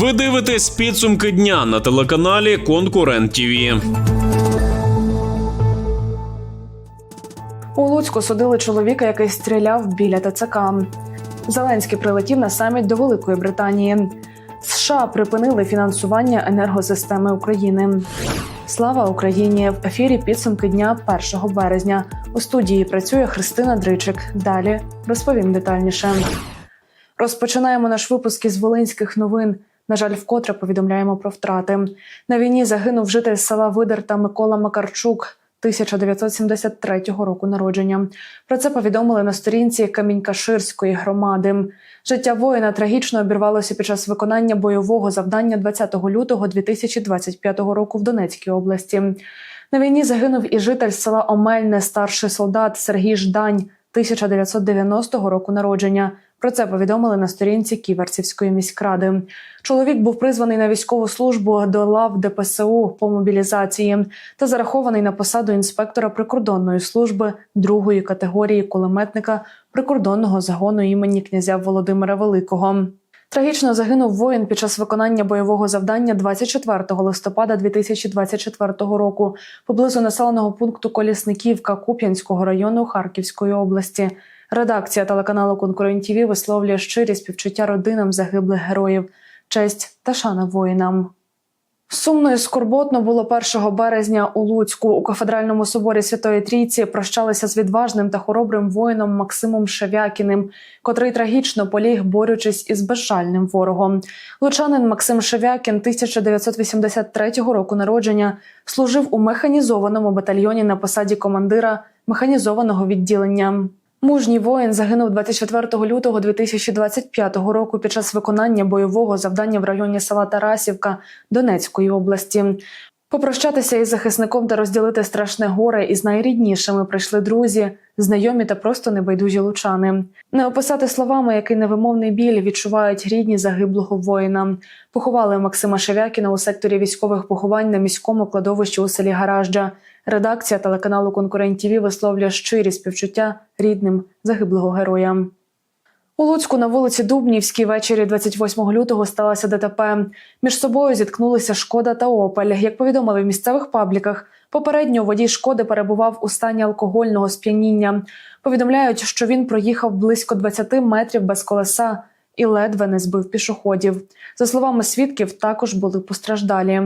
Ви дивитесь підсумки дня на телеканалі Конкурент ТІВІ. У Луцьку судили чоловіка, який стріляв біля ТЦК. Зеленський прилетів на саміт до Великої Британії. США припинили фінансування енергосистеми України. Слава Україні! В ефірі підсумки дня 1 березня. У студії працює Христина Дричик. Далі розповім детальніше. Розпочинаємо наш випуск із волинських новин. На жаль, вкотре повідомляємо про втрати. На війні загинув житель села Видер та Микола Макарчук. 1973 року народження. Про це повідомили на сторінці Камінькаширської громади. Життя воїна трагічно обірвалося під час виконання бойового завдання 20 лютого 2025 року в Донецькій області. На війні загинув і житель села Омельне, старший солдат Сергій Ждань 1990 року народження. Про це повідомили на сторінці Ківерцівської міськради. Чоловік був призваний на військову службу до лав ДПСУ по мобілізації та зарахований на посаду інспектора прикордонної служби другої категорії кулеметника прикордонного загону імені князя Володимира Великого. Трагічно загинув воїн під час виконання бойового завдання 24 листопада 2024 року поблизу населеного пункту Колісниківка Куп'янського району Харківської області. Редакція телеканалу Конкурент ТІВІ висловлює щирі співчуття родинам загиблих героїв, честь та шана воїнам. Сумно і скорботно було 1 березня у Луцьку у кафедральному соборі Святої Трійці прощалися з відважним та хоробрим воїном Максимом Шевякіним, котрий трагічно поліг, борючись із безжальним ворогом. Лучанин Максим Шевякін 1983 року народження служив у механізованому батальйоні на посаді командира механізованого відділення. Мужній воїн загинув 24 лютого 2025 року під час виконання бойового завдання в районі села Тарасівка Донецької області. Попрощатися із захисником та розділити страшне горе із найріднішими прийшли друзі, знайомі та просто небайдужі лучани. Не описати словами, який невимовний біль відчувають рідні загиблого воїна. Поховали Максима Шевякіна у секторі військових поховань на міському кладовищі у селі Гаражджа. Редакція телеканалу Конкурент ТІВІ висловлює щирі співчуття рідним загиблого героя. У Луцьку на вулиці Дубнівській ввечері 28 лютого сталося ДТП. Між собою зіткнулися шкода та Опель. Як повідомили в місцевих пабліках, попередньо водій шкоди перебував у стані алкогольного сп'яніння. Повідомляють, що він проїхав близько 20 метрів без колеса і ледве не збив пішоходів. За словами свідків, також були постраждалі.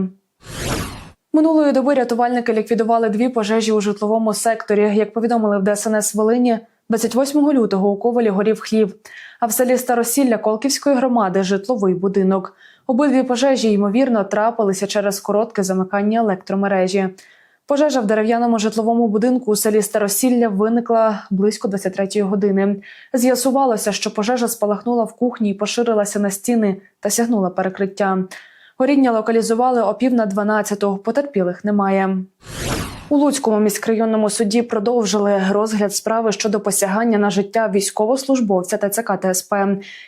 Минулої доби рятувальники ліквідували дві пожежі у житловому секторі. Як повідомили в ДСНС Волині, 28 лютого у Ковалі горів хлів, а в селі Старосілля Колківської громади житловий будинок. Обидві пожежі, ймовірно, трапилися через коротке замикання електромережі. Пожежа в дерев'яному житловому будинку у селі Старосілля виникла близько 23-ї години. З'ясувалося, що пожежа спалахнула в кухні і поширилася на стіни та сягнула перекриття. Горіння локалізували о пів на 12-ту, потерпілих немає. У Луцькому міськрайонному суді продовжили розгляд справи щодо посягання на життя військовослужбовця ТЦК ТСП,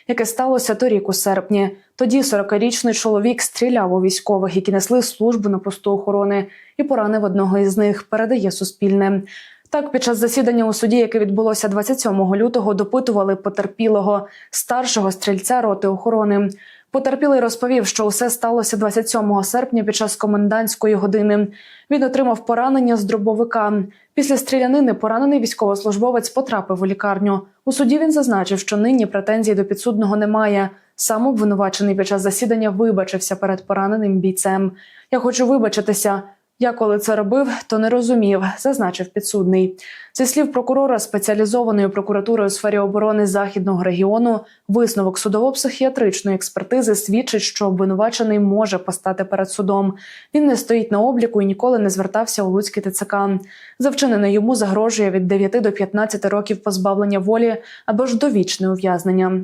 яке сталося торік у серпні. Тоді 40-річний чоловік стріляв у військових, які несли службу на посту охорони, і поранив одного із них. Передає Суспільне. Так, під час засідання у суді, яке відбулося 27 лютого, допитували потерпілого старшого стрільця роти охорони. Потерпілий розповів, що усе сталося 27 серпня під час комендантської години. Він отримав поранення з дробовика. Після стрілянини поранений військовослужбовець потрапив у лікарню. У суді він зазначив, що нині претензій до підсудного немає. Сам обвинувачений під час засідання вибачився перед пораненим бійцем. Я хочу вибачитися. Я коли це робив, то не розумів, зазначив підсудний. Зі слів прокурора спеціалізованої прокуратури у сфері оборони західного регіону, висновок судово-психіатричної експертизи свідчить, що обвинувачений може постати перед судом. Він не стоїть на обліку і ніколи не звертався у Луцький ТЦК. За вчинене йому загрожує від 9 до 15 років позбавлення волі або ж довічне ув'язнення.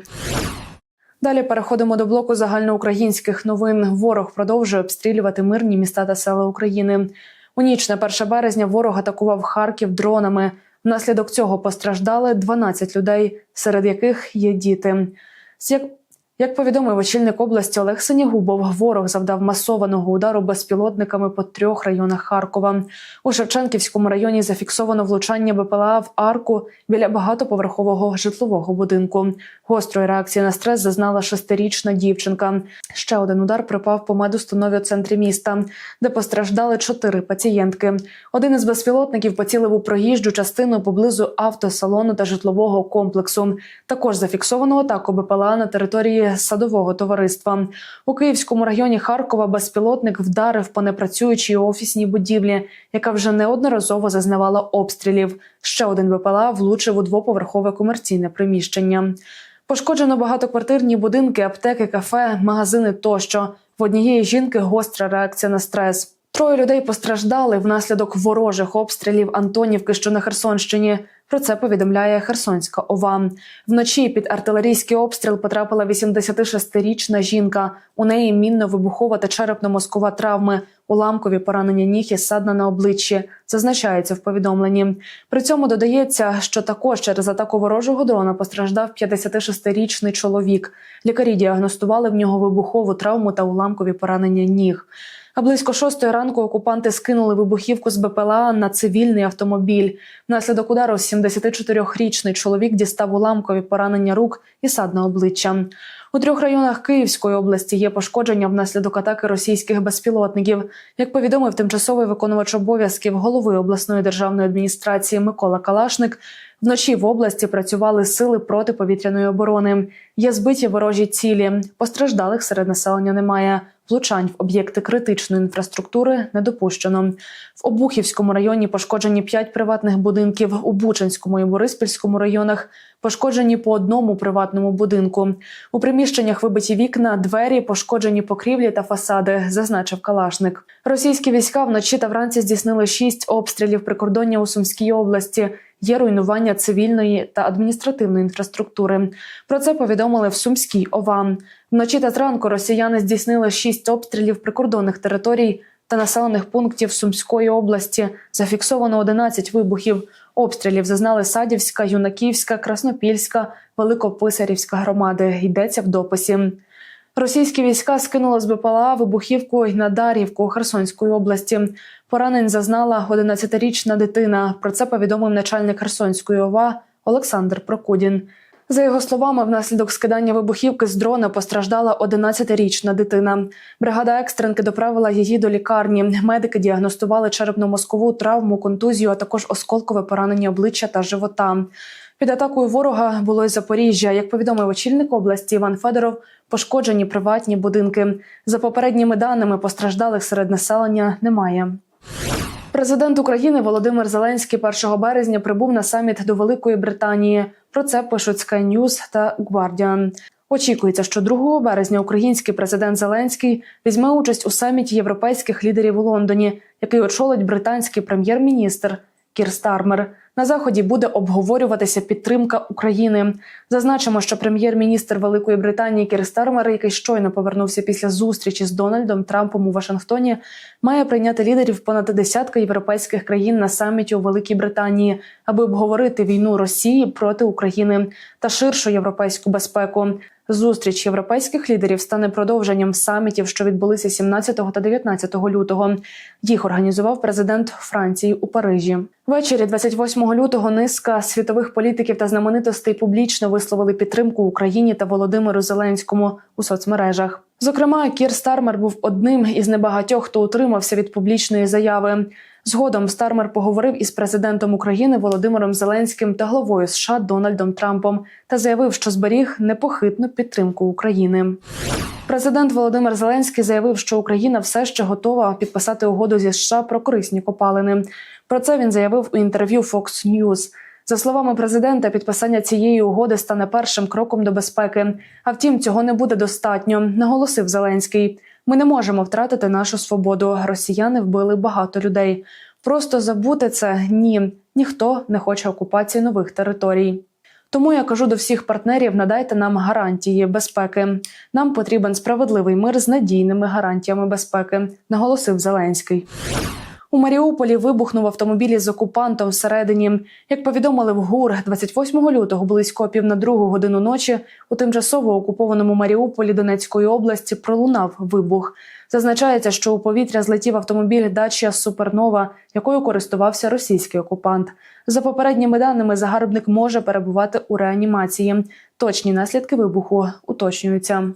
Далі переходимо до блоку загальноукраїнських новин. Ворог продовжує обстрілювати мирні міста та села України. У ніч на 1 березня ворог атакував Харків дронами. Внаслідок цього постраждали 12 людей, серед яких є діти. Як повідомив очільник області Олег Синігубов, ворог завдав масованого удару безпілотниками по трьох районах Харкова. У Шевченківському районі зафіксовано влучання БПЛА в арку біля багатоповерхового житлового будинку. Гострої реакції на стрес зазнала шестирічна дівчинка. Ще один удар припав по медустанові у центрі міста, де постраждали чотири пацієнтки. Один із безпілотників поцілив у проїжджу частину поблизу автосалону та житлового комплексу. Також зафіксовано атаку БПЛА на території садового товариства. У Київському районі Харкова безпілотник вдарив по непрацюючій офісній будівлі, яка вже неодноразово зазнавала обстрілів. Ще один БПЛА влучив у двоповерхове комерційне приміщення. Пошкоджено багатоквартирні будинки, аптеки, кафе, магазини тощо. В однієї жінки гостра реакція на стрес. Троє людей постраждали внаслідок ворожих обстрілів Антонівки, що на Херсонщині. Про це повідомляє Херсонська ОВА. Вночі під артилерійський обстріл потрапила 86-річна жінка. У неї мінно-вибухова та черепно-мозкова травми, уламкові поранення ніг і садна на обличчі. Зазначається в повідомленні. При цьому додається, що також через атаку ворожого дрона постраждав 56-річний чоловік. Лікарі діагностували в нього вибухову травму та уламкові поранення ніг. А близько шостої ранку окупанти скинули вибухівку з БПЛА на цивільний автомобіль. Внаслідок удару 74-річний чоловік дістав уламкові поранення рук і сад на обличчя. У трьох районах Київської області є пошкодження внаслідок атаки російських безпілотників. Як повідомив тимчасовий виконувач обов'язків голови обласної державної адміністрації Микола Калашник, вночі в області працювали сили протиповітряної оборони. Є збиті ворожі цілі. Постраждалих серед населення немає. Влучань в об'єкти критичної інфраструктури не допущено. В Обухівському районі пошкоджені п'ять приватних будинків. У Бучанському і Бориспільському районах пошкоджені по одному приватному будинку. У приміщеннях вибиті вікна, двері, пошкоджені покрівлі та фасади, зазначив Калашник. Російські війська вночі та вранці здійснили шість обстрілів прикордоння у Сумській області. Є руйнування цивільної та адміністративної інфраструктури. Про це повідомили в Сумській ОВА. Вночі та зранку росіяни здійснили шість обстрілів прикордонних територій та населених пунктів Сумської області. Зафіксовано 11 вибухів. Обстрілів зазнали Садівська, Юнаківська, Краснопільська, Великописарівська громади. Йдеться в дописі. Російські війська скинули з БПЛА вибухівку й на Дар'ївку Херсонської області. Поранень зазнала 11-річна дитина. Про це повідомив начальник Херсонської ОВА Олександр Прокудін. За його словами, внаслідок скидання вибухівки з дрона постраждала 11-річна дитина. Бригада екстренки доправила її до лікарні. Медики діагностували черепно-мозкову травму, контузію, а також осколкове поранення обличчя та живота. Під атакою ворога було й Запоріжжя. Як повідомив очільник області Іван Федоров, пошкоджені приватні будинки. За попередніми даними постраждалих серед населення немає. Президент України Володимир Зеленський 1 березня прибув на саміт до Великої Британії. Про це пишуть Sky News та Guardian. Очікується, що 2 березня український президент Зеленський візьме участь у саміті європейських лідерів у Лондоні, який очолить британський прем'єр-міністр Кір Стармер. На заході буде обговорюватися підтримка України. Зазначимо, що прем'єр-міністр Великої Британії Кір Стармер, який щойно повернувся після зустрічі з Дональдом Трампом у Вашингтоні, має прийняти лідерів понад десятка європейських країн на саміті у Великій Британії, аби обговорити війну Росії проти України та ширшу європейську безпеку. Зустріч європейських лідерів стане продовженням самітів, що відбулися 17 та 19 лютого. Їх організував президент Франції у Парижі. Ввечері 28 лютого низка світових політиків та знаменитостей публічно висловили підтримку Україні та Володимиру Зеленському у соцмережах. Зокрема, Кір Стармер був одним із небагатьох, хто утримався від публічної заяви. Згодом Стармер поговорив із президентом України Володимиром Зеленським та главою США Дональдом Трампом та заявив, що зберіг непохитну підтримку України. Президент Володимир Зеленський заявив, що Україна все ще готова підписати угоду зі США про корисні копалини. Про це він заявив у інтерв'ю Fox News. За словами президента, підписання цієї угоди стане першим кроком до безпеки. А втім, цього не буде достатньо, наголосив Зеленський. Ми не можемо втратити нашу свободу. Росіяни вбили багато людей. Просто забути це ні. Ніхто не хоче окупації нових територій. Тому я кажу до всіх партнерів: надайте нам гарантії безпеки. Нам потрібен справедливий мир з надійними гарантіями безпеки, наголосив Зеленський. У Маріуполі вибухнув автомобіль із окупантом всередині. Як повідомили в ГУР, 28 лютого близько пів на другу годину ночі у тимчасово окупованому Маріуполі Донецької області пролунав вибух. Зазначається, що у повітря злетів автомобіль Дачія Супернова, якою користувався російський окупант. За попередніми даними, загарбник може перебувати у реанімації. Точні наслідки вибуху уточнюються.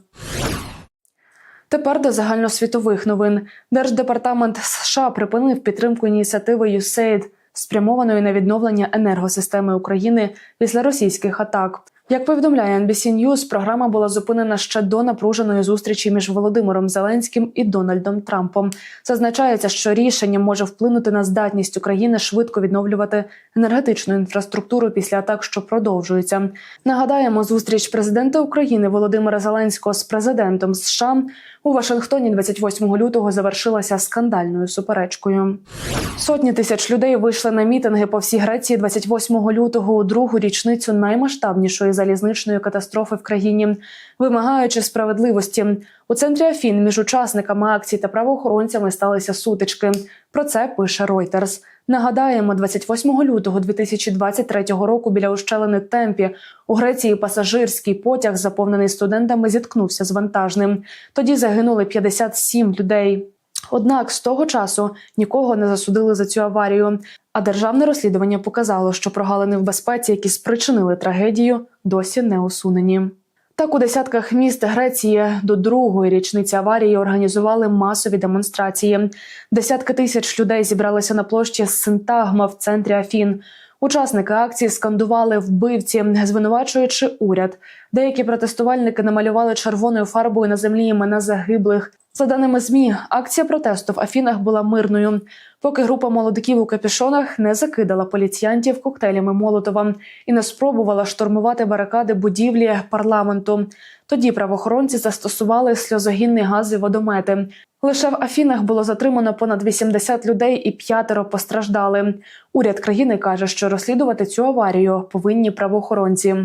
Тепер до загальносвітових новин. Держдепартамент США припинив підтримку ініціативи USAID, спрямованої на відновлення енергосистеми України після російських атак. Як повідомляє NBC News, програма була зупинена ще до напруженої зустрічі між Володимиром Зеленським і Дональдом Трампом. Зазначається, що рішення може вплинути на здатність України швидко відновлювати енергетичну інфраструктуру після атак, що продовжуються. Нагадаємо, зустріч президента України Володимира Зеленського з президентом США у Вашингтоні 28 лютого завершилася скандальною суперечкою. Сотні тисяч людей вийшли на мітинги по всій Греції 28 лютого у другу річницю наймасштабнішої залізничної катастрофи в країні, вимагаючи справедливості. У центрі Афін між учасниками акцій та правоохоронцями сталися сутички. Про це пише Reuters. Нагадаємо, 28 лютого 2023 року біля ущелини Темпі у Греції пасажирський потяг, заповнений студентами, зіткнувся з вантажним. Тоді загинули 57 людей. Однак з того часу нікого не засудили за цю аварію. А державне розслідування показало, що прогалини в безпеці, які спричинили трагедію, досі не усунені. Так у десятках міст Греції до другої річниці аварії організували масові демонстрації. Десятки тисяч людей зібралися на площі Синтагма в центрі Афін. Учасники акції скандували вбивці, звинувачуючи уряд. Деякі протестувальники намалювали червоною фарбою на землі імена загиблих. За даними змі, акція протесту в Афінах була мирною, поки група молодиків у капюшонах не закидала поліціянтів коктейлями Молотова і не спробувала штурмувати барикади будівлі парламенту. Тоді правоохоронці застосували сльозогінний газ і водомети. Лише в Афінах було затримано понад 80 людей і п'ятеро постраждали. Уряд країни каже, що розслідувати цю аварію повинні правоохоронці.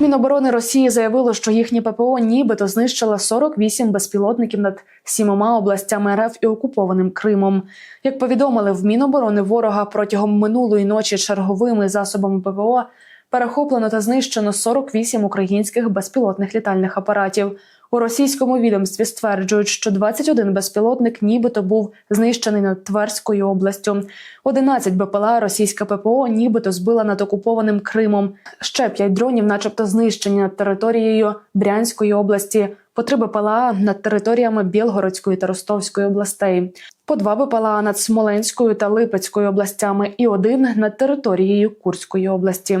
Міноборони Росії заявило, що їхнє ППО нібито знищило 48 безпілотників над сімома областями РФ і окупованим Кримом. Як повідомили в Міноборони ворога протягом минулої ночі черговими засобами ППО перехоплено та знищено 48 українських безпілотних літальних апаратів. У російському відомстві стверджують, що 21 безпілотник нібито був знищений над Тверською областю. 11 БПЛА російська ППО нібито збила над окупованим Кримом. Ще 5 дронів, начебто, знищені над територією Брянської області. По три БПЛА над територіями Білгородської та Ростовської областей, по два БПЛА над Смоленською та Липецькою областями, і один над територією Курської області.